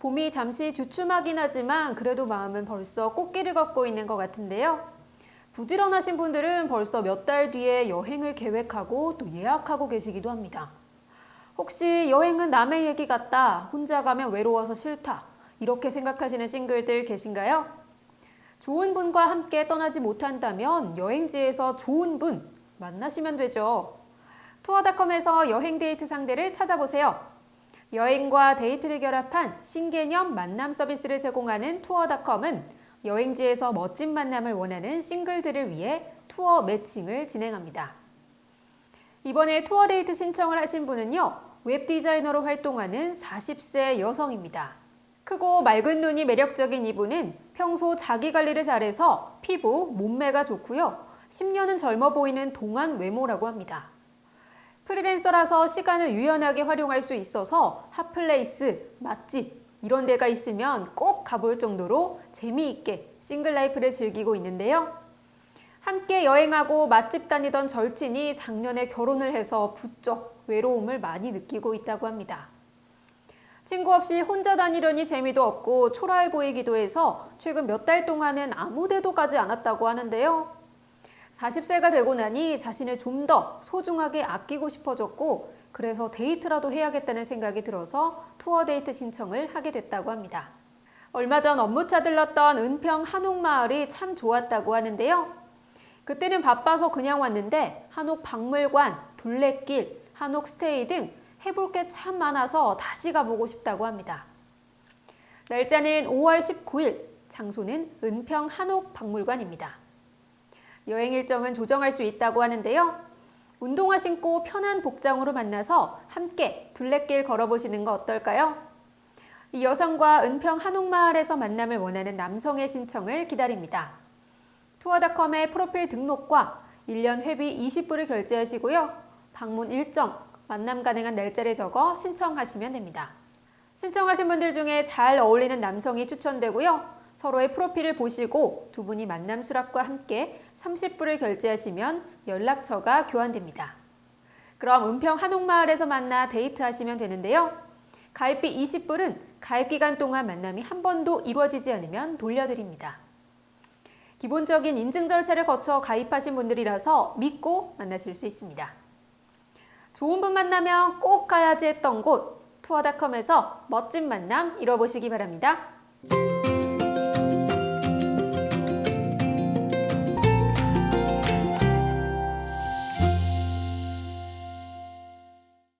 봄이 잠시 주춤하긴 하지만 그래도 마음은 벌써 꽃길을 걷고 있는 것 같은데요. 부지런하신 분들은 벌써 몇 달 뒤에 여행을 계획하고 또 예약하고 계시기도 합니다. 혹시 여행은 남의 얘기 같다, 혼자 가면 외로워서 싫다, 이렇게 생각하시는 싱글들 계신가요? 좋은 분과 함께 떠나지 못한다면 여행지에서 좋은 분 만나시면 되죠. 투어닷컴에서 여행 데이트 상대를 찾아보세요. 여행과 데이트를 결합한 신개념 만남 서비스를 제공하는 투어닷컴은 여행지에서 멋진 만남을 원하는 싱글들을 위해 투어 매칭을 진행합니다. 이번에 투어 데이트 신청을 하신 분은요, 웹 디자이너로 활동하는 40세 여성입니다. 크고 맑은 눈이 매력적인 이분은 평소 자기 관리를 잘해서 피부, 몸매가 좋고요. 10년은 젊어 보이는 동안 외모라고 합니다. 프리랜서라서 시간을 유연하게 활용할 수 있어서 핫플레이스, 맛집 이런 데가 있으면 꼭 가볼 정도로 재미있게 싱글 라이프를 즐기고 있는데요. 함께 여행하고 맛집 다니던 절친이 작년에 결혼을 해서 부쩍 외로움을 많이 느끼고 있다고 합니다. 친구 없이 혼자 다니려니 재미도 없고 초라해 보이기도 해서 최근 몇 달 동안은 아무 데도 가지 않았다고 하는데요. 40세가 되고 나니 자신을 좀 더 소중하게 아끼고 싶어졌고 그래서 데이트라도 해야겠다는 생각이 들어서 투어 데이트 신청을 하게 됐다고 합니다. 얼마 전 업무차 들렀던 은평 한옥마을이 참 좋았다고 하는데요. 그때는 바빠서 그냥 왔는데 한옥 박물관, 둘레길, 한옥 스테이 등 해볼 게 참 많아서 다시 가보고 싶다고 합니다. 날짜는 5월 19일, 장소는 은평 한옥 박물관입니다. 여행 일정은 조정할 수 있다고 하는데요. 운동화 신고 편한 복장으로 만나서 함께 둘레길 걸어보시는 거 어떨까요? 이 여성과 은평 한옥마을에서 만남을 원하는 남성의 신청을 기다립니다. 투어닷컴의 프로필 등록과 1년 회비 20불을 결제하시고요. 방문 일정, 만남 가능한 날짜를 적어 신청하시면 됩니다. 신청하신 분들 중에 잘 어울리는 남성이 추천되고요. 서로의 프로필을 보시고 두 분이 만남 수락과 함께 30불을 결제하시면 연락처가 교환됩니다. 그럼 은평 한옥마을에서 만나 데이트하시면 되는데요. 가입비 20불은 가입 기간 동안 만남이 한 번도 이루어지지 않으면 돌려드립니다. 기본적인 인증 절차를 거쳐 가입하신 분들이라서 믿고 만나실 수 있습니다. 좋은 분 만나면 꼭 가야지 했던 곳 투어닷컴에서 멋진 만남 이뤄보시기 바랍니다.